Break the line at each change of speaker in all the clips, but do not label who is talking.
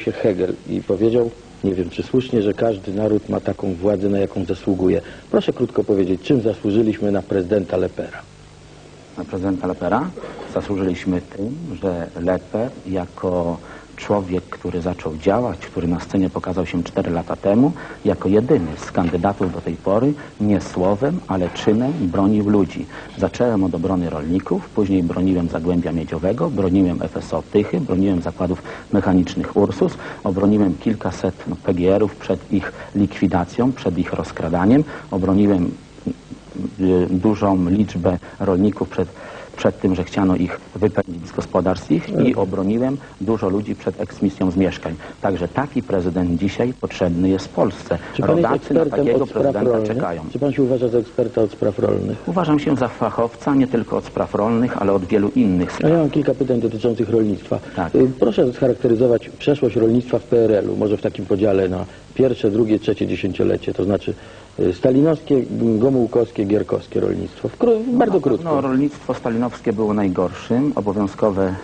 się Hegel i powiedział, nie wiem czy słusznie, że każdy naród ma taką władzę, na jaką zasługuje. Proszę krótko powiedzieć, czym zasłużyliśmy na prezydenta Lepera?
na prezydenta Lepera. Zasłużyliśmy tym, że Leper jako człowiek, który zaczął działać, który na scenie pokazał się 4 lata temu, jako jedyny z kandydatów do tej pory nie słowem, ale czynem bronił ludzi. Zacząłem od obrony rolników, później broniłem Zagłębia Miedziowego, broniłem FSO Tychy, broniłem zakładów mechanicznych Ursus, obroniłem kilkaset no, PGR-ów przed ich likwidacją, przed ich rozkradaniem, obroniłem y, dużą liczbę rolników przed, przed tym, że chciano ich wypędzić z gospodarstw ich i obroniłem dużo ludzi przed eksmisją z mieszkań. Także taki prezydent dzisiaj potrzebny jest w Polsce.
Czy pan
Rodacy na takiego prezydenta
rolnych?
czekają.
Czy pan się uważa za eksperta od spraw rolnych?
Uważam się za fachowca nie tylko od spraw rolnych, ale od wielu innych spraw.
ja mam kilka pytań dotyczących rolnictwa.
Tak.
Y, Proszę scharakteryzować przeszłość rolnictwa w PRL-u, może w takim podziale na pierwsze, drugie, trzecie dziesięciolecie, to znaczy y, stalinowskie, gomułkowskie, gierkowskie rolnictwo. W kró- bardzo krótko.
No, rolnictwo stalinowskie było najgorszym. Obowiązkowe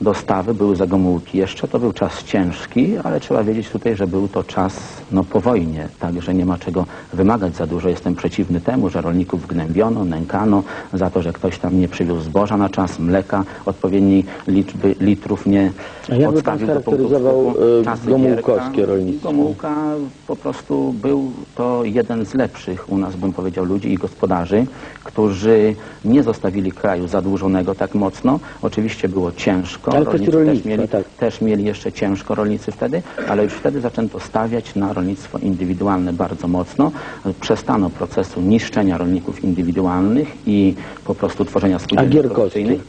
dostawy były za Gomułki jeszcze. To był czas ciężki, ale trzeba wiedzieć tutaj, że był to czas no, po wojnie, także nie ma czego wymagać za dużo. Jestem przeciwny temu, że rolników gnębiono, nękano za to, że ktoś tam nie przywiózł zboża na czas, mleka, odpowiedniej liczby litrów nie
A jak
odstawił do Czasy
gomułkowskie
Gierka.
rolnictwo?
Gomułka po prostu był to jeden z lepszych u nas, bym powiedział, ludzi i gospodarzy, którzy nie zostawili kraju zadłużonego tak mocno. Oczywiście było ciężko.
Ale w kwestii
rolnicy też mieli,
tak.
też mieli jeszcze ciężko rolnicy wtedy, ale już wtedy zaczęto stawiać na rolnictwo indywidualne bardzo mocno. Przestano procesu niszczenia rolników indywidualnych i po prostu tworzenia spółdzielni
Gierkowski?
produkcyjnych.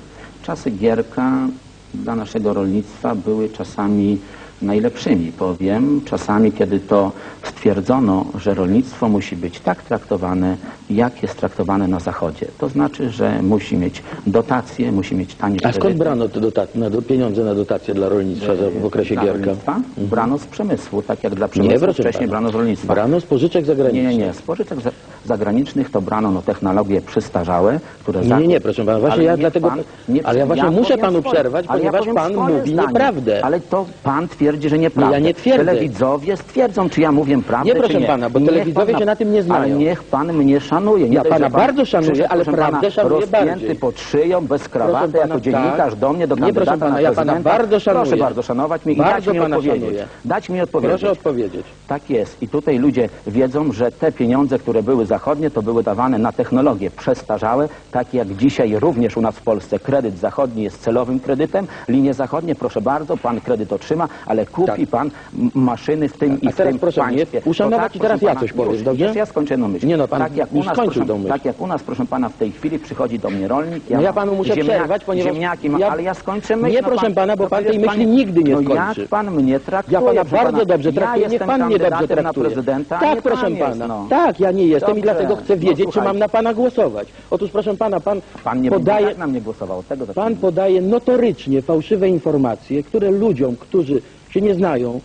Czasy Gierka dla naszego rolnictwa były czasami najlepszymi, powiem. Czasami, kiedy to stwierdzono, że rolnictwo musi być tak traktowane, jak jest traktowane na Zachodzie. To znaczy, że musi mieć dotacje, musi mieć tanie
A skąd brano te dota- na do, pieniądze na dotacje dla rolnictwa w okresie
Dla
Gierka?
rolnictwa brano z przemysłu, tak jak dla przemysłu
Nie,
wcześniej
pana.
brano z rolnictwa.
Brano z pożyczek
Nie,
zagranicznych.
nie, nie. Z pożyczek za- zagranicznych to brano no, technologie przystarzałe, które...
Nie, nie, nie, proszę pana, właśnie
Ale
ja dlatego-
pan nie-
ale ja właśnie muszę
powiem
panu
swoje-
przerwać, ponieważ
powiem
pan mówi
zdanie.
nieprawdę.
Ale to pan twierdzi, że nieprawdę.
No ja nie twierdzę.
Telewidzowie stwierdzą, czy ja mówię prawdę,
Nie,
czy
proszę
nie.
pana, bo
Niech
telewidzowie
pan
się na tym nie znają.
Ale niech pan mnie szanuje. Nie
Ja pana
że pan
bardzo szanuję, ale prawdę szanuję
rozpięty
bardziej.
pod szyją, bez krawaty,
pana,
jako dziennikarz
tak.
do mnie, do
Nie,
kandydata
proszę pana,
na
ja pana bardzo szanuję.
Proszę bardzo szanować mnie i dać mi odpowiedzieć.
szanuję.
Dać mi odpowiedzieć.
Proszę odpowiedzieć.
Tak jest. I tutaj ludzie wiedzą, że te pieniądze, które były zachodnie, to były dawane na technologie przestarzałe, takie jak dzisiaj również u nas w Polsce. Kredyt zachodni jest celowym kredytem. Linie zachodnie, proszę bardzo, pan kredyt otrzyma, ale kupi
Tak.
pan m- maszyny w tym i
A
w
teraz
tym
proszę mnie
państwie.
uszanować
To
i teraz
proszę
ja coś powiem,
już,
dobrze?
Już ja skończę jedną myśl.
Nie no, pan
tak jak, u
już
nas,
skończył
proszę,
tą myśl.
tak jak u nas, proszę pana, w tej chwili przychodzi do mnie rolnik.
No ja
mam
panu muszę przerwać, ponieważ
Ziemniaki ma,
ja-
ale ja skończę myśl.
Nie,
no
proszę pana, bo
no
pan tej
przecież
myśli nigdy nie
no
skończy.
jak pan mnie traktuje?
Ja pana
proszę
bardzo dobrze
ja
traktuję, niech
jestem
pan mnie dobrze
kandydatem na
traktuje.
prezydenta, a
tak, proszę
pan
pana.
No.
Tak, ja nie jestem i
Dobrze.
dlatego chcę
No,
wiedzieć, czy mam na pana głosować. Otóż proszę pana, pan,
Pan nie
podaje,
tak na mnie głosował. Od tego
pan
zacznijmy.
podaje notorycznie fałszywe informacje, które ludziom, którzy się nie znają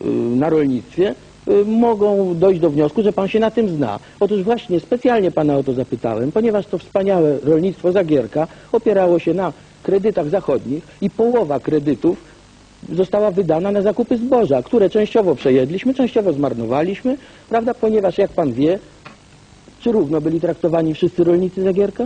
y, na rolnictwie, y, mogą dojść do wniosku, że pan się na tym zna. Otóż właśnie specjalnie pana o to zapytałem, ponieważ to wspaniałe rolnictwo Zagierka opierało się na kredytach zachodnich i połowa kredytów została wydana na zakupy zboża, które częściowo przejedliśmy, częściowo zmarnowaliśmy, prawda, ponieważ jak pan wie, czy równo byli traktowani wszyscy rolnicy Zagierka?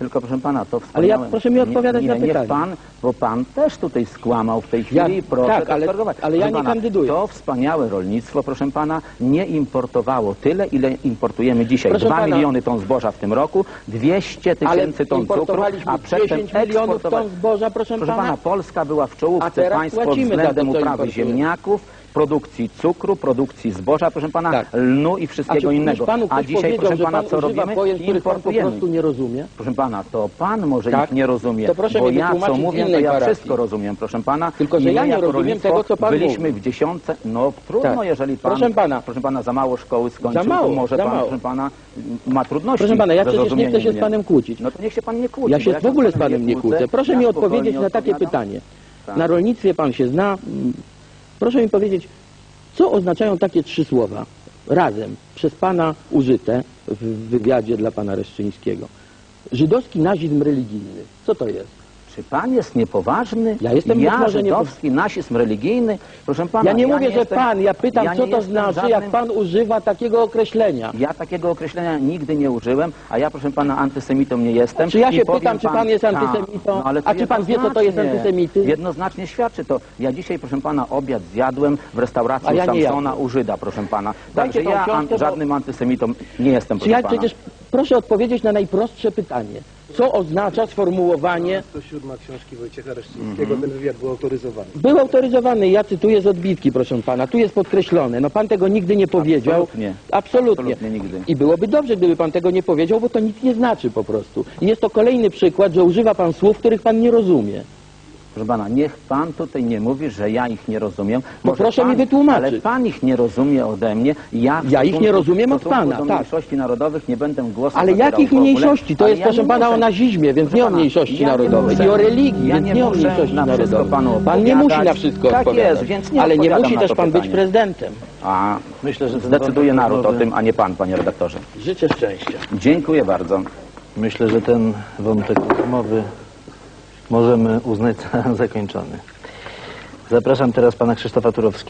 Tylko proszę pana, to
Ale ja- proszę mi odpowiadać
nie,
na
nie, niech
pytanie.
pan, bo pan też tutaj skłamał w tej chwili
Ja-
i proszę
tak, ale- ale ja nie
pana,
kandyduję.
To wspaniałe rolnictwo, proszę pana, nie importowało tyle, ile importujemy dzisiaj.
Proszę
2
pana-
miliony ton zboża w tym roku, 200
Ale
tysięcy ton cukru, a przedtem
10 milionów ton zboża, proszę,
Proszę pana, Polska była w czołówce państw pod względem uprawy ziemniaków, produkcji cukru, produkcji zboża, proszę pana,
Tak.
lnu i
czy
wszystkiego innego.
panu
A dzisiaj,
powiedział,
proszę
że
pana,
pan
co
używa
robimy?
pojęć, których pan po
Importujemy.
prostu nie rozumie?
Proszę pana, to pan może
Tak?
ich nie rozumie,
To proszę
bo
mi
ja co
wytłumaczyć z
mówię, to
innej
ja
parafii.
wszystko rozumiem, proszę pana.
Tylko, że
I
ja
my
nie
jako
rozumiem
rolnictwo
tego, co pan
byliśmy w dziesiątce, no trudno,
Tak.
jeżeli pan,
Proszę pana.
proszę pana, za mało szkoły skończył,
Za mało,
to może
za
pan,
mało.
proszę pana, ma trudności
Proszę pana, ja
ze
przecież nie
zrozumieniem
chcę się z
mnie.
panem kłócić.
No to niech się pan nie kłóci.
Ja
bo
się w ogóle z panem nie kłócę. Proszę
ja
mi
spokojnie
odpowiedzieć na takie
odpowiadam.
pytanie.
Tak.
Na rolnictwie pan się zna. Proszę mi powiedzieć, co oznaczają takie trzy słowa razem przez pana użyte w wywiadzie dla pana Reszczyńskiego? Żydowski nazizm religijny. Co to jest?
Czy pan jest niepoważny?
Ja jestem
ja
być może niepo-
żydowski, nasizm religijny? Proszę pana,
Ja nie mówię, że
jestem-
pan, ja pytam,
ja
co
nie
to znaczy,
żadnym-
jak pan używa takiego określenia.
Ja takiego określenia nigdy nie użyłem, a ja proszę pana antysemitą nie jestem.
Czy ja się pytam, czy pan jest
Tak,
antysemitą?
ale
A czy pan wie, co to jest antysemityzm?
Jednoznacznie świadczy to. Ja dzisiaj, proszę pana, obiad zjadłem w restauracji
A ja nie
Samsona u Żyda, proszę pana.
Dajcie
Także ja
książkę,
an, żadnym antysemitą nie jestem,
Czy
proszę
ja
pana.
przecież, proszę odpowiedzieć na najprostsze pytanie. Co oznacza sformułowanie
107 książki Wojciecha Reszczyńskiego, ten wywiad był autoryzowany.
Był autoryzowany, ja cytuję z odbitki, proszę pana. Tu jest podkreślone. No pan tego nigdy nie powiedział.
Absolutnie.
Absolutnie.
Absolutnie nigdy.
I byłoby dobrze, gdyby pan tego nie powiedział, bo to nic nie znaczy po prostu. I jest to kolejny przykład, że używa pan słów, których pan nie rozumie.
Proszę pana, niech pan tutaj nie mówi, że ja ich nie rozumiem. Może
proszę
pan,
mi wytłumaczyć.
Ale pan ich nie rozumie ode mnie. Ja, w
Ja ich nie rozumiem od pana,
do
tak.
mniejszości narodowych nie będę głosu
Ale jakich mniejszości? To
Ale
jest,
ja
proszę pana,
muszę.
o nazizmie, więc
Proszę
nie o mniejszości
ja nie
narodowej.
muszę-
I o religii,
ja
więc
nie
nie o mniejszości
na wszystko
narodowej.
panu
Pan nie musi na wszystko
Tak
odpowiadać.
jest, więc nie
Ale nie musi też pan być prezydentem.
A
Myślę, że
zdecyduje naród o tym, a nie pan, panie redaktorze.
Życzę szczęścia.
Dziękuję bardzo.
Myślę, że ten wątek rozmowy możemy uznać za zakończony. Zapraszam teraz pana Krzysztofa Turowskiego.